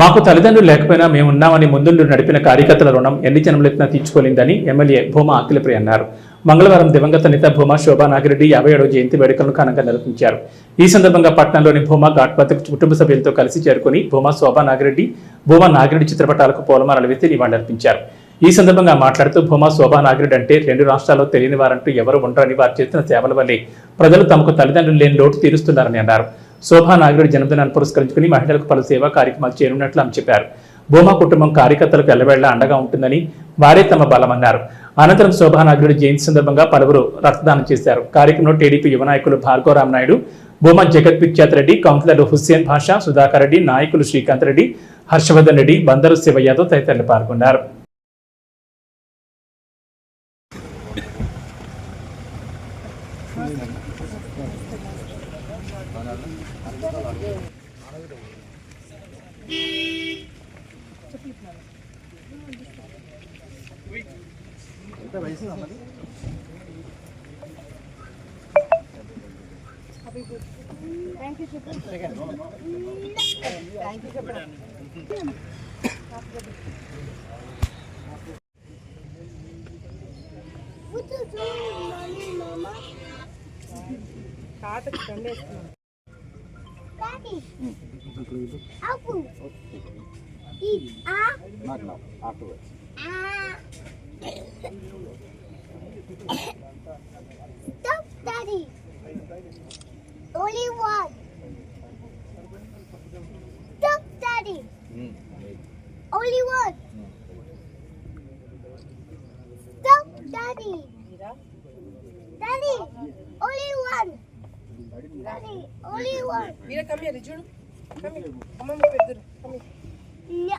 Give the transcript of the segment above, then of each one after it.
మాకు తల్లిదండ్రులు లేకపోయినా మేము ఉన్నామని ముందుండి నడిపిన కార్యకర్తల రుణం ఎన్ని జన్మలెత్తినా తీర్చుకోలేదని ఎమ్మెల్యే భూమా అఖిలప్రియ అన్నారు. మంగళవారం దివంగత నేత భూమా శోభా నాగిరెడ్డి యాభై ఏడవ జయంతి వేడుకలను ఘనంగా నిర్వహించారు. ఈ సందర్భంగా పట్టణంలోని భూమా ఘాట్ కుటుంబ సభ్యులతో కలిసి చేరుకుని భూమా శోభా నాగిరెడ్డి భూమా నాగిరెడ్డి చిత్రపటాలకు పూలమాలలు వేసి నివాళులర్పించారు. ఈ సందర్భంగా మాట్లాడుతూ భూమా శోభా నాగిరెడ్డి అంటే రెండు రాష్ట్రాల్లో తెలియని వారంటూ ఎవరు ఉండరని వారు చేసిన సేవల వల్లే ప్రజలు తమకు తల్లిదండ్రులు లేని లోటు తీరుస్తున్నారని అన్నారు. శోభా నాగిరెడ్డి జన్మదినాన్ని పురస్కరించుకుని మహిళలకు పలు సేవా కార్యక్రమాలు చేయనున్నట్లు ఆమె చెప్పారు. భూమా కుటుంబం కార్యకర్తలకు ఎల్లవేళ్ళా అండగా ఉంటుందని వారే తమ బలమన్నారు. అనంతరం శోభా జయంతి సందర్భంగా పలువురు రక్తదానం చేశారు. కార్యక్రమంలో టీడీపీ యువ నాయకులు భార్గవరామ్ నాయుడు భూమా జగత్ విఖ్యాత్ రెడ్డి కౌన్సిలర్లు హుస్సేన్ భాషా సుధాకర్ రెడ్డి నాయకులు శ్రీకాంత్ రెడ్డి హర్షవర్ధన్ రెడ్డి బందరు శివ యాదవ్ తదితరులు పాల్గొన్నారు. థ్యాంక్ యూ చెప్పండి థ్యాంక్ యూ చెప్పండి తాతకి దండేస్తున్నాను Daddy. Apple. Eat. Stop, Daddy. Only one. Stop, Daddy. Only one. Stop, Daddy. Daddy, only one. Daddy, only one. Mira, come here, Juno. Come here. Come on, Come here. Yeah.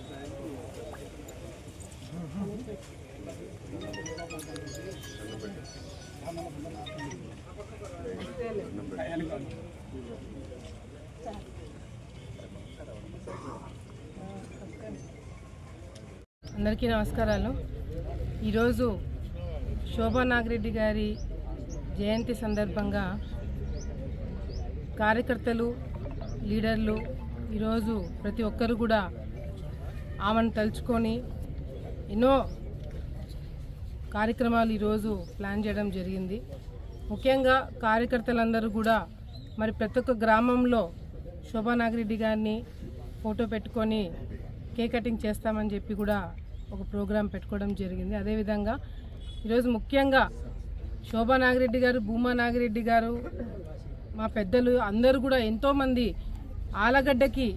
అందరికీ నమస్కారాలు. ఈరోజు శోభా నాగిరెడ్డి గారి జయంతి సందర్భంగా కార్యకర్తలు లీడర్లు ఈరోజు ప్రతి ఒక్కరు కూడా ఆమెను తలుచుకొని ఎన్నో కార్యక్రమాలు ఈరోజు ప్లాన్ చేయడం జరిగింది. ముఖ్యంగా కార్యకర్తలందరూ కూడా మరి ప్రతి ఒక్క గ్రామంలో శోభా నాగిరెడ్డి గారిని ఫోటో పెట్టుకొని కేక్ కటింగ్ చేస్తామని చెప్పి కూడా ఒక ప్రోగ్రాం పెట్టుకోవడం జరిగింది. అదేవిధంగా ఈరోజు ముఖ్యంగా శోభా నాగిరెడ్డి గారు భూమా నాగిరెడ్డి గారు మా పెద్దలు అందరూ కూడా ఎంతోమంది ఆలగడ్డకి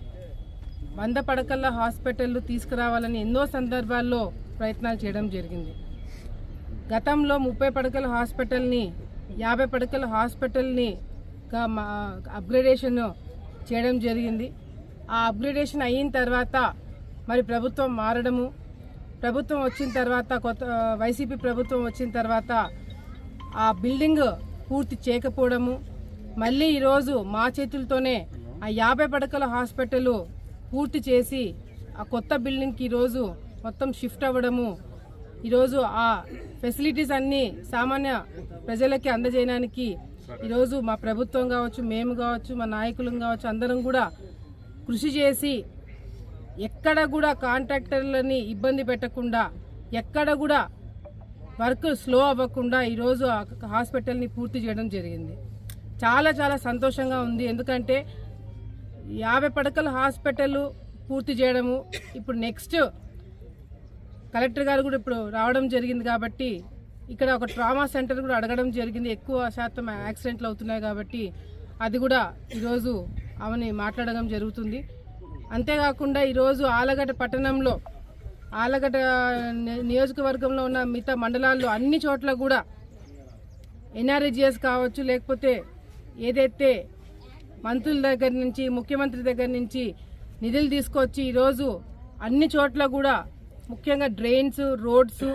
వంద పడకల్లా హాస్పిటల్ తీసుకురావాలని ఎన్నో సందర్భాల్లో ప్రయత్నాలు చేయడం జరిగింది. గతంలో ముప్పై పడకల హాస్పిటల్ని యాభై పడకల హాస్పిటల్ని అప్గ్రేడేషన్ చేయడం జరిగింది. ఆ అప్గ్రేడేషన్ అయిన తర్వాత మరి ప్రభుత్వం మారడము ప్రభుత్వం వచ్చిన తర్వాత కొత్త వైసీపీ ప్రభుత్వం వచ్చిన తర్వాత ఆ బిల్డింగ్ పూర్తి చేయకపోవడము మళ్ళీ ఈరోజు మా చేతులతోనే ఆ యాభై పడకల హాస్పిటల్ పూర్తి చేసి ఆ కొత్త బిల్డింగ్కి ఈరోజు మొత్తం షిఫ్ట్ అవ్వడము. ఈరోజు ఆ ఫెసిలిటీస్ అన్నీ సామాన్య ప్రజలకి అందజేయడానికి ఈరోజు మా ప్రభుత్వం కావచ్చు మేము కావచ్చు మా నాయకులు కావచ్చు అందరం కూడా కృషి చేసి ఎక్కడ కూడా కాంట్రాక్టర్లని ఇబ్బంది పెట్టకుండా ఎక్కడ కూడా వర్క్ స్లో అవ్వకుండా ఈరోజు ఆ హాస్పిటల్ని పూర్తి చేయడం జరిగింది. చాలా చాలా సంతోషంగా ఉంది. ఎందుకంటే యాభై పడకల హాస్పిటల్ పూర్తి చేయడము. ఇప్పుడు నెక్స్ట్ కలెక్టర్ గారు కూడా ఇప్పుడు రావడం జరిగింది కాబట్టి ఇక్కడ ఒక ట్రామా సెంటర్ కూడా అడగడం జరిగింది. ఎక్కువ శాతం యాక్సిడెంట్లు అవుతున్నాయి కాబట్టి అది కూడా ఈరోజు ఆమెని మాట్లాడడం జరుగుతుంది. అంతేకాకుండా ఈరోజు ఆలగడ్డ పట్టణంలో ఆలగడ్డ ని- నియోజకవర్గంలో ఉన్న మిగతా మండలాల్లో అన్ని చోట్ల కూడా ఎన్ఆర్ఈజిఎస్ కావచ్చు లేకపోతే ఏదైతే మంత్రుల దగ్గర నుంచి ముఖ్యమంత్రి దగ్గర నుంచి నిధులు తీసుకొచ్చి ఈరోజు అన్ని చోట్ల కూడా ముఖ్యంగా డ్రైన్స్ రోడ్స్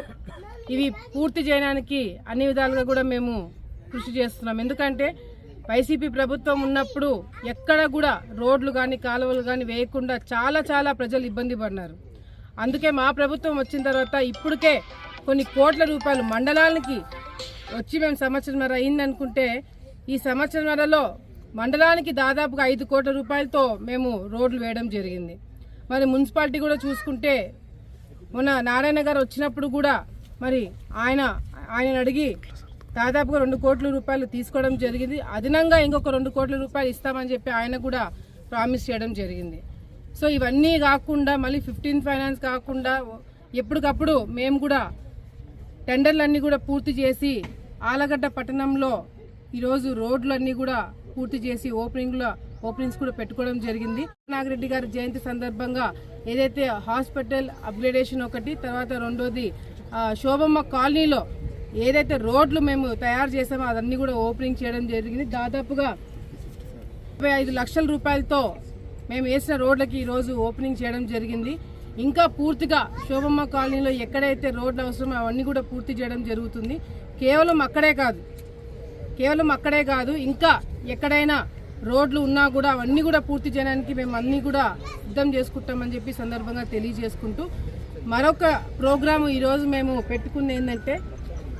ఇవి పూర్తి చేయడానికి అన్ని విధాలుగా కూడా మేము కృషి చేస్తున్నాం. ఎందుకంటే వైసీపీ ప్రభుత్వం ఉన్నప్పుడు ఎక్కడ కూడా రోడ్లు కానీ కాలువలు కానీ వేయకుండా చాలా చాలా ప్రజలు ఇబ్బంది పడినారు. అందుకే మా ప్రభుత్వం వచ్చిన తర్వాత ఇప్పటికే కొన్ని కోట్ల రూపాయలు మండలానికి వచ్చి మేము సంవత్సరంన్నర అయిందనుకుంటే ఈ సంవత్సరంన్నరలో మండలానికి దాదాపుగా ఐదు కోట్ల రూపాయలతో మేము రోడ్లు వేయడం జరిగింది. మరి మున్సిపాలిటీ కూడా చూసుకుంటే మొన్న నారాయణ గారు వచ్చినప్పుడు కూడా మరి ఆయన ఆయన అడిగి దాదాపుగా రెండు కోట్ల రూపాయలు తీసుకోవడం జరిగింది. అదనంగా ఇంకొక రెండు కోట్ల రూపాయలు ఇస్తామని చెప్పి ఆయన కూడా ప్రామిస్ చేయడం జరిగింది. సో ఇవన్నీ కాకుండా మళ్ళీ ఫిఫ్టీన్ ఫైనాన్స్ కాకుండా ఎప్పటికప్పుడు మేము కూడా టెండర్లన్నీ కూడా పూర్తి చేసి ఆలగడ్డ పట్టణంలో ఈరోజు రోడ్లన్నీ కూడా పూర్తి చేసి ఓపెనింగ్లో ఓపెనింగ్స్ కూడా పెట్టుకోవడం జరిగింది. నాగిరెడ్డి గారి జయంతి సందర్భంగా ఏదైతే హాస్పిటల్ అప్గ్రేడేషన్ ఒకటి తర్వాత రెండోది శోభమ్మ కాలనీలో ఏదైతే రోడ్లు మేము తయారు చేసామో అదన్నీ కూడా ఓపెనింగ్ చేయడం జరిగింది. దాదాపుగా ముప్పై ఐదు లక్షల రూపాయలతో మేము వేసిన రోడ్లకి ఈరోజు ఓపెనింగ్ చేయడం జరిగింది. ఇంకా పూర్తిగా శోభమ్మ కాలనీలో ఎక్కడైతే రోడ్లు అవసరమో అవన్నీ కూడా పూర్తి చేయడం జరుగుతుంది. కేవలం అక్కడే కాదు కేవలం అక్కడే కాదు ఇంకా ఎక్కడైనా రోడ్లు ఉన్నా కూడా అవన్నీ కూడా పూర్తి చేయడానికి మేము అన్నీ కూడా సిద్ధం చేసుకుంటామని చెప్పి సందర్భంగా తెలియజేసుకుంటూ మరొక ప్రోగ్రాము ఈరోజు మేము పెట్టుకుంది ఏంటంటే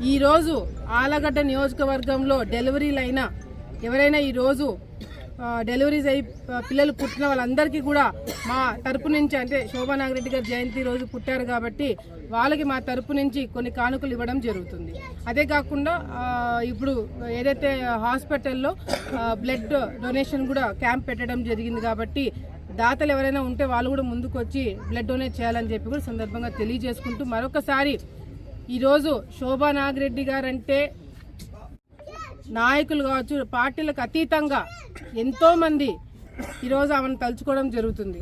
ఈరోజు ఆలగడ్డ నియోజకవర్గంలో డెలివరీలు అయినా ఎవరైనా ఈరోజు డెలివరీస్ అయి పిల్లలు పుట్టిన వాళ్ళందరికీ కూడా మా తరపు నుంచి అంటే శోభా నాగరెడ్డి గారు జయంతి రోజు పుట్టారు కాబట్టి వాళ్ళకి మా తరపు నుంచి కొన్ని కానుకలు ఇవ్వడం జరుగుతుంది. అదే కాకుండా ఇప్పుడు ఏదైతే హాస్పిటల్లో బ్లడ్ డొనేషన్ కూడా క్యాంప్ పెట్టడం జరిగింది కాబట్టి దాతలు ఎవరైనా ఉంటే వాళ్ళు కూడా ముందుకు వచ్చి బ్లడ్ డొనేట్ చేయాలని చెప్పి కూడా సందర్భంగా తెలియజేసుకుంటూ మరొకసారి ఈరోజు శోభా నాగిరెడ్డి గారంటే నాయకులు కావచ్చు పార్టీలకు అతీతంగా ఎంతోమంది ఈరోజు ఆమెను తలుచుకోవడం జరుగుతుంది.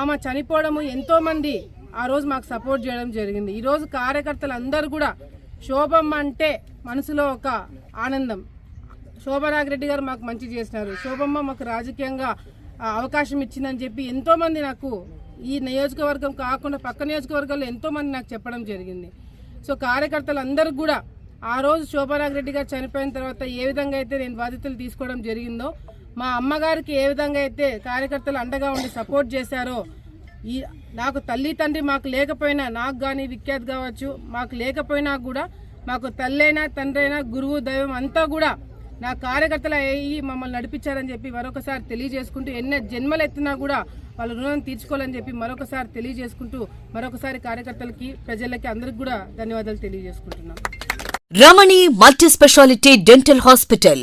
ఆమె చనిపోవడము ఎంతోమంది ఆ రోజు మాకు సపోర్ట్ చేయడం జరిగింది. ఈరోజు కార్యకర్తలు అందరూ కూడా శోభమ్మ అంటే మనసులో ఒక ఆనందం. శోభనాగిరెడ్డి గారు మాకు మంచి చేసినారు. శోభమ్మ మాకు రాజకీయంగా అవకాశం ఇచ్చిందని చెప్పి ఎంతోమంది నాకు ఈ నియోజకవర్గం కాకుండా పక్క నియోజకవర్గంలో ఎంతోమంది నాకు చెప్పడం జరిగింది. సో కార్యకర్తలు అందరూ కూడా ఆ రోజు శోభనాగిరెడ్డి గారు చనిపోయిన తర్వాత ఏ విధంగా అయితే నేను బాధ్యతలు తీసుకోవడం జరిగిందో మా అమ్మగారికి ఏ విధంగా అయితే కార్యకర్తలు అండగా ఉండి సపోర్ట్ చేశారో ఈ నాకు తల్లి తండ్రి మాకు లేకపోయినా నాకు కానీ విఖ్యాత్ కావచ్చు. మాకు లేకపోయినా కూడా మాకు తల్లైనా తండ్రైనా గురువు దైవం అంతా కూడా నా కార్యకర్తలు అయ్యి మమ్మల్ని నడిపించారని చెప్పి మరొకసారి తెలియజేసుకుంటూ ఎన్ని జన్మలు ఎత్తినా కూడా వాళ్ళ రుణం తీర్చుకోవాలని చెప్పి మరొకసారి తెలియజేసుకుంటూ మరొకసారి కార్యకర్తలకి ప్రజలకి అందరికి కూడా ధన్యవాదాలు తెలియజేసుకుంటున్నాం. Ramani multi speciality dental hospital.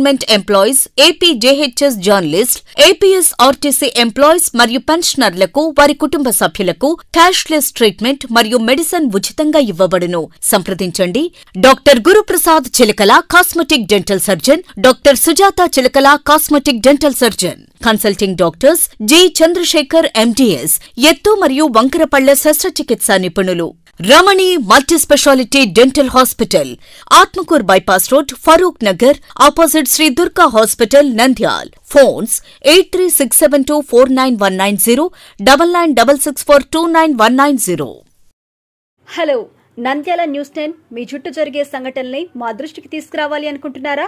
government employees AP JHS journalist APS RTC employees మరియు పెన్షనర్లకు వారి కుటుంబ సభ్యులకు క్యాష్లెస్ ట్రీట్మెంట్ మరియు మెడిసిన్ ఉచితంగా ఇవ్వబడును. సంప్రదించండి. Doctor Guruprasad Chilakala cosmetic dental surgeon doctor Sujatha Chilakala cosmetic dental surgeon. Consulting doctors G Chandrasekhar MTS ఎత్తు మరియు వంకరపళ్ళ శస్త్రచికిత్స నిపుణులు. Ramani multi speciality dental hospital Atmakur bypass road Farooq Nagar opposite Shri Durga hospital Nandyal. Phones eight three six seven two four nine one nine zero double nine double six four two nine one nine zero. Hello Nandyala news ten మీ చుట్టూ జరిగే సంఘటనల్ని మా దృష్టికి తీసుకురావాలి అనుకుంటున్నారా?